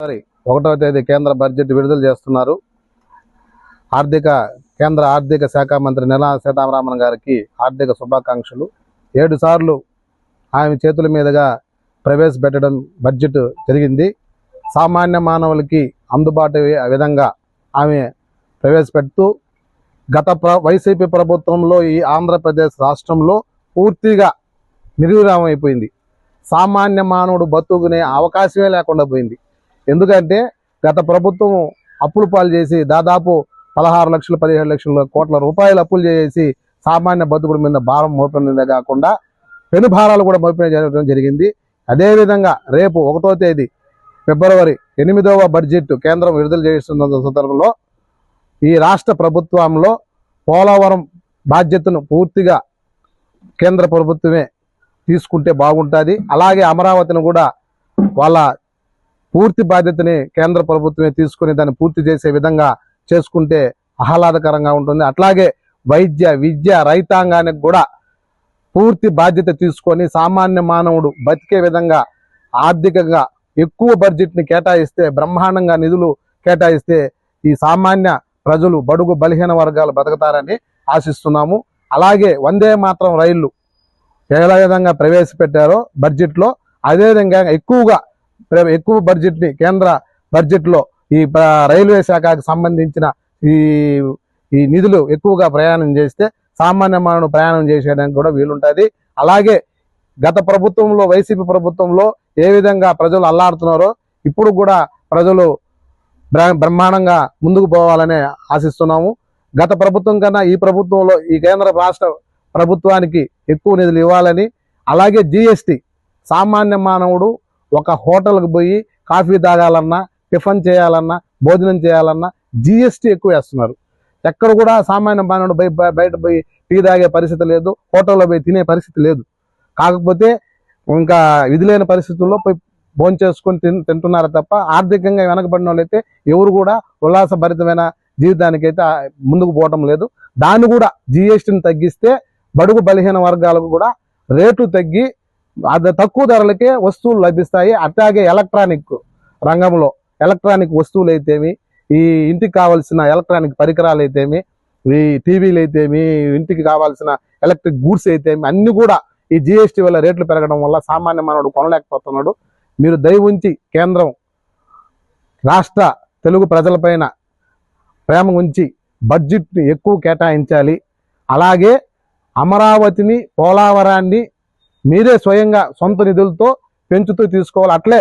మరి ఒకటవ తేదీ కేంద్ర బడ్జెట్ విడుదల చేస్తున్నారు. ఆర్థిక కేంద్ర ఆర్థిక శాఖ మంత్రి నిర్మలా సీతారామన్ గారికి ఆర్థిక శుభాకాంక్షలు. ఏడు సార్లు ఆమె చేతుల మీదుగా ప్రవేశపెట్టడం బడ్జెట్ జరిగింది. సామాన్య మానవులకి అందుబాటు అయ్యే విధంగా ఆమె ప్రవేశపెడుతూ గత ప్ర వైసీపీ ప్రభుత్వంలో ఈ ఆంధ్రప్రదేశ్ రాష్ట్రంలో పూర్తిగా నిర్విరామైపోయింది సామాన్య మానవుడు బతుకునే అవకాశమే లేకుండా పోయింది. ఎందుకంటే గత ప్రభుత్వం అప్పులు పాలు చేసి దాదాపు పదహారు లక్షలు పదిహేడు లక్షల కోట్ల రూపాయలు అప్పులు చేసి సామాన్య బతుకుడు మీద భారం మోపినదే కాకుండా పెను భారాలు కూడా మోపిన జరగడం జరిగింది. అదేవిధంగా రేపు ఒకటో తేదీ ఫిబ్రవరి ఎనిమిదవ బడ్జెట్ కేంద్రం విడుదల చేస్తున్న సందర్భంలో ఈ రాష్ట్ర ప్రభుత్వంలో పోలవరం బాధ్యతను పూర్తిగా కేంద్ర ప్రభుత్వమే తీసుకుంటే బాగుంటుంది. అలాగే అమరావతిని కూడా వాళ్ళ పూర్తి బాధ్యతని కేంద్ర ప్రభుత్వమే తీసుకుని దాన్ని పూర్తి చేసే విధంగా చేసుకుంటే ఆహ్లాదకరంగా ఉంటుంది. అట్లాగే వైద్య విద్య రైతాంగానికి కూడా పూర్తి బాధ్యత తీసుకొని సామాన్య మానవుడు బతికే విధంగా ఆర్థికంగా ఎక్కువ బడ్జెట్ని కేటాయిస్తే బ్రహ్మాండంగా నిధులు కేటాయిస్తే ఈ సామాన్య ప్రజలు బడుగు బలహీన వర్గాలు బతుకుతారని ఆశిస్తున్నాము. అలాగే వందే మాత్రం రైళ్ళు ఏ విధంగా ప్రవేశపెట్టారో బడ్జెట్లో అదేవిధంగా ఎక్కువగా ఎక్కువ బడ్జెట్ని కేంద్ర బడ్జెట్లో ఈ రైల్వే శాఖకు సంబంధించిన ఈ ఈ నిధులు ఎక్కువగా ప్రయాణం చేస్తే సామాన్య మానవుడు ప్రయాణం చేసేయడానికి కూడా వీలుంటుంది. అలాగే గత ప్రభుత్వంలో వైసీపీ ప్రభుత్వంలో ఏ విధంగా ప్రజలు అల్లాడుతున్నారో ఇప్పుడు కూడా ప్రజలు బ్రహ్మాండంగా ముందుకు పోవాలని ఆశిస్తున్నాము. గత ప్రభుత్వం కన్నా ఈ ప్రభుత్వంలో ఈ కేంద్ర రాష్ట్ర ప్రభుత్వానికి ఎక్కువ నిధులు ఇవ్వాలని అలాగే జిఎస్టి సామాన్య మానవుడు ఒక హోటల్కి పోయి కాఫీ తాగాలన్నా టిఫిన్ చేయాలన్నా భోజనం చేయాలన్నా జిఎస్టీ ఎక్కువ వేస్తున్నారు. ఎక్కడ కూడా సామాన్య మానవుడు బయ బయట పోయి టీ తాగే పరిస్థితి లేదు హోటల్లో పోయి తినే పరిస్థితి లేదు. కాకపోతే ఇంకా విధి లేని పరిస్థితుల్లో పోయి భోజనం చేసుకొని తిన్ తింటున్నారు తప్ప ఆర్థికంగా వెనకబడిన వాళ్ళైతే ఎవరు కూడా ఉల్లాసభరితమైన జీవితానికైతే ముందుకు పోవటం లేదు. దాన్ని కూడా జిఎస్టీని తగ్గిస్తే బడుగు బలహీన వర్గాలకు కూడా రేటు తగ్గి తక్కువ ధరలకే వస్తువులు లభిస్తాయి. అట్లాగే ఎలక్ట్రానిక్ రంగంలో ఎలక్ట్రానిక్ వస్తువులు అయితేమి ఈ ఇంటికి కావాల్సిన ఎలక్ట్రానిక్ పరికరాలు అయితేమి ఈ టీవీలు అయితేమి ఇంటికి కావాల్సిన ఎలక్ట్రిక్ గూడ్స్ అయితేమి అన్ని కూడా ఈ జిఎస్టీ వల్ల రేట్లు పెరగడం వల్ల సామాన్య మానవుడు కొనలేకపోతున్నాడు. మీరు దయ ఉంచి కేంద్రం రాష్ట్ర తెలుగు ప్రజలపైన ప్రేమ ఉంచి బడ్జెట్ని ఎక్కువ కేటాయించాలి. అలాగే అమరావతిని పోలవరాన్ని మీరే స్వయంగా సొంత నిధులతో పెంచుతూ తీసుకోవాలి. అట్లే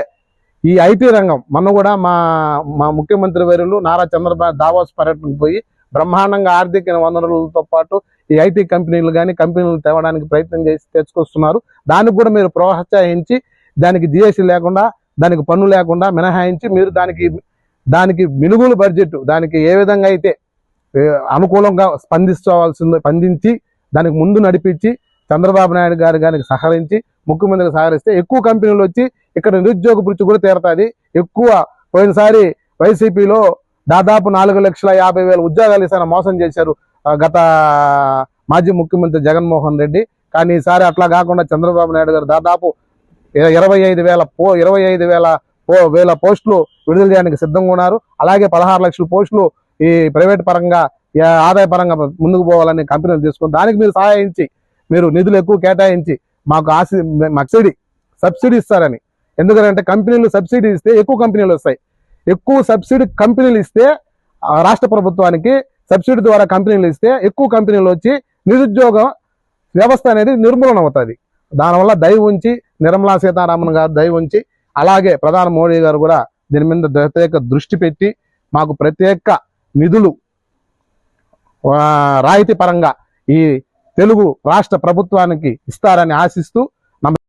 ఈ ఐటీ రంగం మొన్న కూడా మా మా ముఖ్యమంత్రి వర్యులు నారా చంద్రబాబు దావాస్ పర్యటనకు పోయి బ్రహ్మాండంగా ఆర్థిక వనరులతో పాటు ఈ ఐటీ కంపెనీలు కానీ కంపెనీలు తేవడానికి ప్రయత్నం చేసి తెచ్చుకొస్తున్నారు. దానికి కూడా మీరు ప్రోత్సహించి దానికి జిఎస్టీ లేకుండా దానికి పన్ను లేకుండా మినహాయించి మీరు దానికి దానికి మినుగులు బడ్జెట్ దానికి ఏ విధంగా అయితే అనుకూలంగా స్పందించవలసింది స్పందించి దానికి ముందు నడిపించి చంద్రబాబు నాయుడు గారు గారికి సహకరించి ముఖ్యమంత్రికి సహకరిస్తే ఎక్కువ కంపెనీలు వచ్చి ఇక్కడ నిరుద్యోగ వృత్తి కూడా తీరుతుంది. ఎక్కువ పోయినసారి వైసీపీలో దాదాపు నాలుగు లక్షల యాభై వేల ఉద్యోగాలు ఇస్తారని మోసం చేశారు గత మాజీ ముఖ్యమంత్రి జగన్మోహన్ రెడ్డి. కానీ ఈసారి అట్లా కాకుండా చంద్రబాబు నాయుడు గారు దాదాపు ఇరవై ఐదు వేల పో ఇరవై ఐదు వేల పో వేల పోస్టులు విడుదల చేయడానికి సిద్ధంగా ఉన్నారు. అలాగే పదహారు లక్షల పోస్టులు ఈ ప్రైవేట్ పరంగా ఆదాయ పరంగా ముందుకు పోవాలని కంపెనీలు తీసుకుని దానికి మీరు సహాయించి మీరు నిధులు ఎక్కువ కేటాయించి మాకు ఆశ సబ్సిడీ సబ్సిడీ ఇస్తారని. ఎందుకంటే కంపెనీలు సబ్సిడీ ఇస్తే ఎక్కువ కంపెనీలు వస్తాయి. ఎక్కువ సబ్సిడీ కంపెనీలు ఇస్తే రాష్ట్ర ప్రభుత్వానికి సబ్సిడీ ద్వారా కంపెనీలు ఇస్తే ఎక్కువ కంపెనీలు వచ్చి నిరుద్యోగ వ్యవస్థ అనేది నిర్మూలన అవుతుంది. దానివల్ల దయ ఉంచి నిర్మలా సీతారామన్ గారు దయ ఉంచి అలాగే ప్రధాని మోడీ గారు కూడా దీని మీద ప్రత్యేక దృష్టి పెట్టి మాకు ప్రత్యేక నిధులు రాయితీ పరంగా ఈ తెలుగు రాష్ట్ర ప్రభుత్వానికి ఇస్తారని ఆశిస్తూ